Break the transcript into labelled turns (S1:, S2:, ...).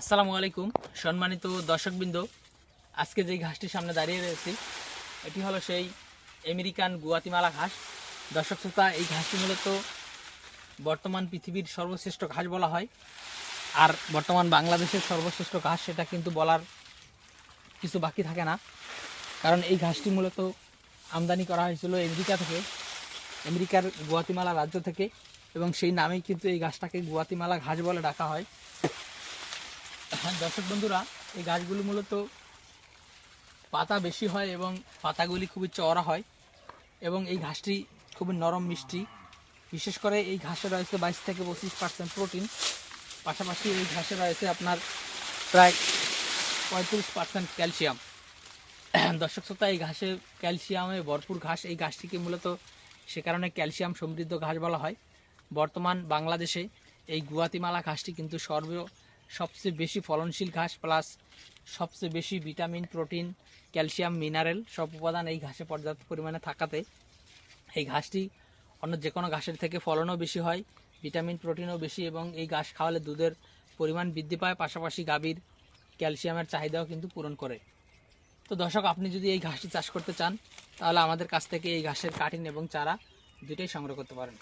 S1: আসসালামু আলাইকুম, সম্মানিত দর্শকবৃন্দ। আজকে যেই ঘাসটির সামনে দাঁড়িয়ে রয়েছি, এটি হলো সেই আমেরিকান গুয়াতিমালা ঘাস। দর্শক শ্রোতা, এই ঘাসটি মূলত বর্তমান পৃথিবীর সর্বশ্রেষ্ঠ ঘাস বলা হয়। আর বর্তমান বাংলাদেশের সর্বশ্রেষ্ঠ ঘাস, সেটা কিন্তু বলার কিছু বাকি থাকে না। কারণ এই ঘাসটি মূলত আমদানি করা হয়েছিল আমেরিকা থেকে, আমেরিকার গুয়াতিমালা রাজ্য থেকে, এবং সেই নামেই কিন্তু এই ঘাসটাকে গুয়াতিমালা ঘাস বলে ডাকা হয়। হ্যাঁ দর্শক বন্ধুরা, এই গাছগুলো মূলত পাতা বেশি হয় এবং পাতাগুলি খুবই চওড়া হয় এবং এই ঘাসটি খুবই নরম মিষ্টি। বিশেষ করে এই ঘাসে রয়েছে বাইশ থেকে পঁচিশ পার্সেন্ট প্রোটিন। পাশাপাশি এই ঘাসে রয়েছে আপনার প্রায় পঁয়ত্রিশ পার্সেন্ট ক্যালসিয়াম। দর্শক শ্রোতা, এই ঘাসে ক্যালসিয়ামে ভরপুর ঘাস, এই ঘাসটিকে মূলত সে কারণে ক্যালসিয়াম সমৃদ্ধ ঘাস বলা হয়। বর্তমান বাংলাদেশে এই গুয়াতিমালা ঘাসটি কিন্তু সর্ব সবচেয়ে বেশি ফলনশীল ঘাস প্লাস সবচেয়ে বেশি ভিটামিন, প্রোটিন, ক্যালসিয়াম, মিনারেল সব উপাদান এই ঘাসে পর্যাপ্ত পরিমাণে থাকাতে। এই ঘাসটি অন্য যে কোনো ঘাসের থেকে ফলনও বেশি হয়, ভিটামিন, প্রোটিনও বেশি এবং এই ঘাস খাওয়ালে দুধের পরিমাণ বৃদ্ধি পায়, পাশাপাশি গাভীর ক্যালসিয়ামের চাহিদাও কিন্তু পূরণ করে। তো দর্শক, আপনি যদি এই ঘাসটি চাষ করতে চান, তাহলে আমাদের কাছ থেকে এই ঘাসের কাটিং এবং চারা দুটোই সংগ্রহ করতে পারেন।